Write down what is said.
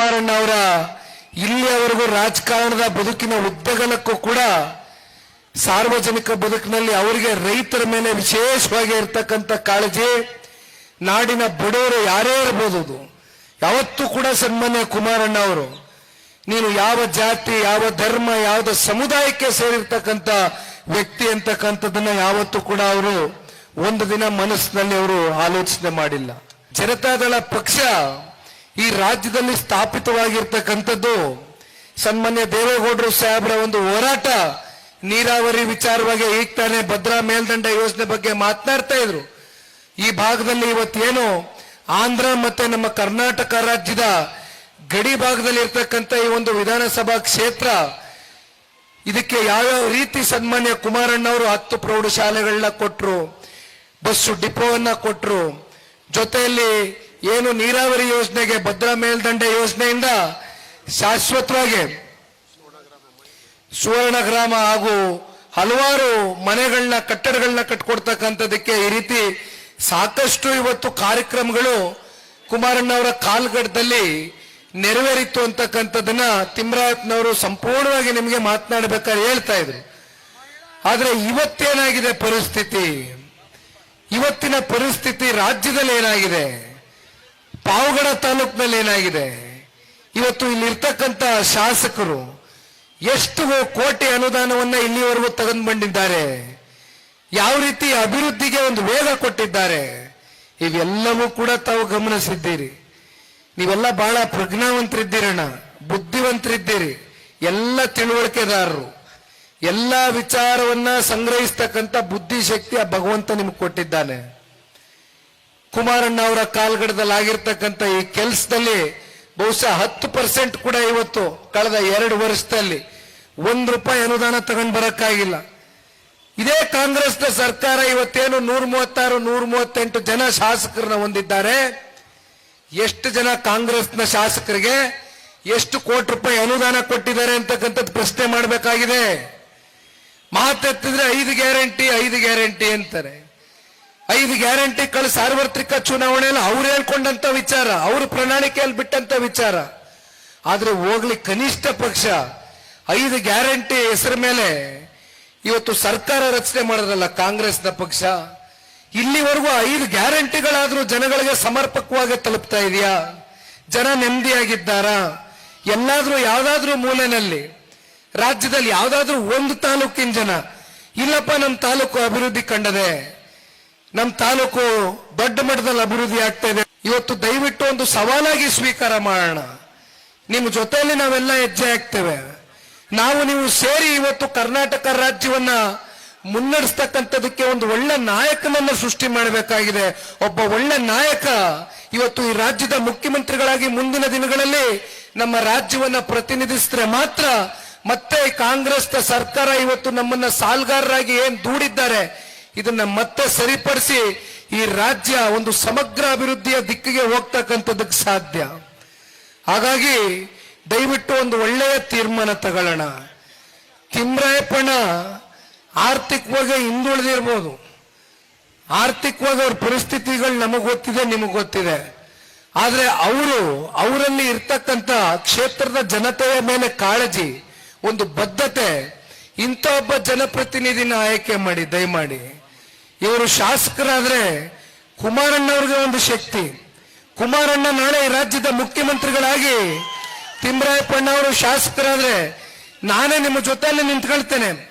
ಕುಮಾರಣ್ಣ ಅವರ ಇಲ್ಲಿಯವರೆಗೂ ರಾಜಕಾರಣದ ಬದುಕಿನ ಉದ್ದಗಲಕ್ಕೂ ಕೂಡ ಸಾರ್ವಜನಿಕ ಬದುಕಿನಲ್ಲಿ ಅವರಿಗೆ ರೈತರ ಮೇಲೆ ವಿಶೇಷವಾಗಿ ಇರ್ತಕ್ಕಂಥ ಕಾಳಜಿ. ನಾಡಿನ ಬಡವರು ಯಾರೇ ಇರ್ಬೋದು. ಯಾವತ್ತೂ ಕೂಡ ಸನ್ಮಾನ್ಯ ಕುಮಾರಣ್ಣ ಅವರು ನೀನು ಯಾವ ಜಾತಿ, ಯಾವ ಧರ್ಮ ಯಾವ ಸಮುದಾಯಕ್ಕೆ ಸೇರಿರ್ತಕ್ಕಂಥ ವ್ಯಕ್ತಿ ಅಂತಕ್ಕಂಥದ್ದನ್ನ ಯಾವತ್ತೂ ಕೂಡ ಅವರು ಒಂದು ದಿನ ಮನಸ್ಸಿನಲ್ಲಿ ಅವರು ಆಲೋಚನೆ ಮಾಡಿಲ್ಲ. ಜನತಾದಳ ಪಕ್ಷ ಈ ರಾಜ್ಯದಲ್ಲಿ ಸ್ಥಾಪಿತವಾಗಿರ್ತಕ್ಕಂಥದ್ದು ಸನ್ಮಾನ್ಯ ದೇವೇಗೌಡರು ಸಾಹೇಬರ ಒಂದು ಹೋರಾಟ. ನೀರಾವರಿ ವಿಚಾರವಾಗಿ ಈಗ ತಾನೇ ಭದ್ರಾ ಮೇಲ್ದಂಡ ಯೋಜನೆ ಬಗ್ಗೆ ಮಾತನಾಡ್ತಾ ಇದ್ರು. ಈ ಭಾಗದಲ್ಲಿ ಇವತ್ತೇನು ಆಂಧ್ರ ಮತ್ತೆ ನಮ್ಮ ಕರ್ನಾಟಕ ರಾಜ್ಯದ ಗಡಿ ಭಾಗದಲ್ಲಿ ಇರ್ತಕ್ಕಂಥ ಈ ಒಂದು ವಿಧಾನಸಭಾ ಕ್ಷೇತ್ರ. ಇದಕ್ಕೆ ಯಾವ್ಯಾವ ರೀತಿ ಸನ್ಮಾನ್ಯ ಕುಮಾರಣ್ಣ ಅವರು ಹತ್ತು ಪ್ರೌಢಶಾಲೆಗಳನ್ನ ಕೊಟ್ಟರು ಬಸ್ಸು ಡಿಪೋವನ್ನ ಕೊಟ್ಟರು ಜೊತೆಯಲ್ಲಿ ಏನು ನೀರಾವರಿ ಯೋಜನೆಗೆ ಭದ್ರಾ ಮೇಲ್ದಂಡೆ ಯೋಜನೆಯಿಂದ ಶಾಶ್ವತವಾಗಿ ಸುವರ್ಣ ಗ್ರಾಮ ಹಾಗೂ ಹಲವಾರು ಮನೆಗಳನ್ನ ಕಟ್ಟಡಗಳನ್ನ ಕಟ್ಕೊಡ್ತಕ್ಕಂಥದಕ್ಕೆ ಈ ರೀತಿ ಸಾಕಷ್ಟು ಇವತ್ತು ಕಾರ್ಯಕ್ರಮಗಳು ಕುಮಾರಣ್ಣ ಅವರ ಕಾಲ್ಗಡದಲ್ಲಿ ನೆರವೇರಿತ್ತು ಅಂತಕ್ಕಂಥದ್ದನ್ನ ತಿಮ್ರಾಯತ್ನವರು ಸಂಪೂರ್ಣವಾಗಿ ನಿಮಗೆ ಮಾತನಾಡಬೇಕಾದ್ರೆ ಹೇಳ್ತಾ ಇದ್ರು. ಆದ್ರೆ ಇವತ್ತೇನಾಗಿದೆ ಪರಿಸ್ಥಿತಿ? ಇವತ್ತಿನ ಪರಿಸ್ಥಿತಿ ರಾಜ್ಯದಲ್ಲಿ ಏನಾಗಿದೆ? ಪಾವಗಡ ತಾಲೂಕಿನಲ್ಲಿ ಏನಾಗಿದೆ? ಇವತ್ತು ಇಲ್ಲಿರ್ತಕ್ಕಂಥ ಶಾಸಕರು ಎಷ್ಟು ಕೋಟಿ ಅನುದಾನವನ್ನ ಇಲ್ಲಿವರೆಗೂ ತಗೊಂಡು ಬಂದಿದ್ದಾರೆ ಯಾವ ರೀತಿ ಅಭಿವೃದ್ಧಿಗೆ ಒಂದು ವೇಗ ಕೊಟ್ಟಿದ್ದಾರೆ? ಇವೆಲ್ಲವೂ ಕೂಡ ತಾವು ಗಮನಿಸಿದ್ದೀರಿ. ನೀವೆಲ್ಲ ಬಹಳ ಪ್ರಜ್ಞಾವಂತರಿದ್ದೀರಣ್ಣ, ಬುದ್ಧಿವಂತರಿದ್ದೀರಿ, ಎಲ್ಲ ತಿಳುವಳಿಕೆದಾರರು. ಎಲ್ಲ ವಿಚಾರವನ್ನ ಸಂಗ್ರಹಿಸ್ತಕ್ಕಂಥ ಬುದ್ಧಿಶಕ್ತಿ ಆ ಭಗವಂತ ನಿಮ್ಗೆ ಕೊಟ್ಟಿದ್ದಾನೆ. ಕುಮಾರಣ್ಣ ಅವರ ಕಾಲ್ಗಡದಲ್ಲಿ ಆಗಿರ್ತಕ್ಕಂಥ ಈ ಕೆಲಸದಲ್ಲಿ ಬಹುಶಃ ಹತ್ತು ಪರ್ಸೆಂಟ್ ಕೂಡ ಇವತ್ತು ಕಳೆದ ಎರಡು ವರ್ಷದಲ್ಲಿ ಒಂದು ರೂಪಾಯಿ ಅನುದಾನ ತಗೊಂಡು ಬರಕ್ಕಾಗಿಲ್ಲ. ಇದೇ ಕಾಂಗ್ರೆಸ್ನ ಸರ್ಕಾರ ಇವತ್ತೇನು ನೂರ ಮೂವತ್ತಾರು ನೂರ ಮೂವತ್ತೆಂಟು ಜನ ಶಾಸಕರನ್ನ ಹೊಂದಿದ್ದಾರೆ. ಎಷ್ಟು ಜನ ಕಾಂಗ್ರೆಸ್ನ ಶಾಸಕರಿಗೆ ಎಷ್ಟು ಕೋಟಿ ರೂಪಾಯಿ ಅನುದಾನ ಕೊಟ್ಟಿದ್ದಾರೆ ಅಂತಕ್ಕಂಥದ್ದು ಪ್ರಶ್ನೆ ಮಾಡಬೇಕಾಗಿದೆ. ಮಾತೆತ್ತಿದ್ರೆ ಐದು ಗ್ಯಾರಂಟಿ ಐದು ಗ್ಯಾರಂಟಿ ಅಂತಾರೆ. ಐದು ಗ್ಯಾರಂಟಿ ಕಳು ಸಾರ್ವತ್ರಿಕ ಚುನಾವಣೆಯಲ್ಲಿ ಅವ್ರು ಹೇಳ್ಕೊಂಡಂತ ವಿಚಾರ, ಅವ್ರ ಪ್ರಣಾಳಿಕೆಯಲ್ಲಿ ಬಿಟ್ಟಂತ ವಿಚಾರ. ಆದ್ರೆ ಹೋಗ್ಲಿ ಕನಿಷ್ಠ ಪಕ್ಷ, ಐದು ಗ್ಯಾರಂಟಿ ಹೆಸರ ಮೇಲೆ ಇವತ್ತು ಸರ್ಕಾರ ರಚನೆ ಮಾಡಿದ್ರಲ್ಲ ಕಾಂಗ್ರೆಸ್ನ ಪಕ್ಷ, ಇಲ್ಲಿವರೆಗೂ ಐದು ಗ್ಯಾರಂಟಿಗಳಾದ್ರೂ ಜನಗಳಿಗೆ ಸಮರ್ಪಕವಾಗಿ ತಲುಪ್ತಾ ಇದೆಯಾ? ಜನ ನೆಮ್ಮದಿಯಾಗಿದ್ದಾರಾ? ಎಲ್ಲಾದ್ರೂ ಯಾವ್ದಾದ್ರೂ ಮೂಲೆನಲ್ಲಿ, ರಾಜ್ಯದಲ್ಲಿ ಯಾವ್ದಾದ್ರೂ ಒಂದು ತಾಲೂಕಿನ ಜನ, ಇಲ್ಲಪ್ಪ ನಮ್ಮ ತಾಲೂಕು ಅಭಿವೃದ್ಧಿ ಕಂಡದೆ ನಮ್ಮ ತಾಲೂಕು ದೊಡ್ಡ ಮಟ್ಟದಲ್ಲಿ ಅಭಿವೃದ್ಧಿ ಆಗ್ತಾ ಇದೆ. ಇವತ್ತು ದಯವಿಟ್ಟು ಒಂದು ಸವಾಲಾಗಿ ಸ್ವೀಕಾರ ಮಾಡೋಣ. ನಿಮ್ಮ ಜೊತೆಯಲ್ಲಿ ನಾವೆಲ್ಲ ಹೆಜ್ಜೆ ಹಾಕ್ತೇವೆ. ನಾವು ನೀವು ಸೇರಿ ಇವತ್ತು ಕರ್ನಾಟಕ ರಾಜ್ಯವನ್ನ ಮುನ್ನಡೆಸ್ತಕ್ಕಂಥದಕ್ಕೆ ಒಂದು ಒಳ್ಳೆ ನಾಯಕನನ್ನ ಸೃಷ್ಟಿ ಮಾಡಬೇಕಾಗಿದೆ. ಒಬ್ಬ ಒಳ್ಳೆ ನಾಯಕ ಇವತ್ತು ಈ ರಾಜ್ಯದ ಮುಖ್ಯಮಂತ್ರಿಗಳಾಗಿ ಮುಂದಿನ ದಿನಗಳಲ್ಲಿ ನಮ್ಮ ರಾಜ್ಯವನ್ನ ಪ್ರತಿನಿಧಿಸಿದ್ರೆ ಮಾತ್ರ ಮತ್ತೆ ಕಾಂಗ್ರೆಸ್ ಸರ್ಕಾರ ಇವತ್ತು ನಮ್ಮನ್ನ ಸಾಲ್ಗಾರರಾಗಿ ಏನ್ ದೂಡಿದ್ದಾರೆ ಇದನ್ನ ಮತ್ತೆ ಸರಿಪಡಿಸಿ ಈ ರಾಜ್ಯ ಒಂದು ಸಮಗ್ರ ಅಭಿವೃದ್ಧಿಯ ದಿಕ್ಕಿಗೆ ಹೋಗ್ತಕ್ಕಂಥದ್ದಕ್ಕೆ ಸಾಧ್ಯ. ಹಾಗಾಗಿ ದಯವಿಟ್ಟು ಒಂದು ಒಳ್ಳೆಯ ತೀರ್ಮಾನ ತಗೊಳ್ಳೋಣ. ತಿಮ್ರಾಯಪ್ಪಣ ಆರ್ಥಿಕವಾಗಿ ಹಿಂದುಳಿದಿರ್ಬೋದು ಆರ್ಥಿಕವಾಗಿ ಅವ್ರ ಪರಿಸ್ಥಿತಿಗಳು ನಮಗೆ ಗೊತ್ತಿದೆ, ನಿಮಗೆ ಗೊತ್ತಿದೆ. ಆದರೆ ಅವರು ಅವರಲ್ಲಿ ಇರ್ತಕ್ಕಂಥ ಕ್ಷೇತ್ರದ ಜನತೆಯ ಮೇಲೆ ಕಾಳಜಿ, ಒಂದು ಬದ್ಧತೆ ಇಂಥ ಒಬ್ಬ ಜನಪ್ರತಿನಿಧಿನ ಆಯ್ಕೆ ಮಾಡಿ, ದಯಮಾಡಿ. ಇವರು ಶಾಸಕರಾದ್ರೆ ಕುಮಾರಣ್ಣವ್ರಿಗೆ ಒಂದು ಶಕ್ತಿ. ಕುಮಾರಣ್ಣ ನಾಳೆ ರಾಜ್ಯದ ಮುಖ್ಯಮಂತ್ರಿಗಳಾಗಿ ತಿಮ್ಮರಾಯಪ್ಪಣ್ಣ ಅವರು ಶಾಸಕರಾದ್ರೆ ನಾನೇ ನಿಮ್ಮ ಜೊತೆಯಲ್ಲಿ ನಿಂತ್ಕೊಳ್ತೇನೆ.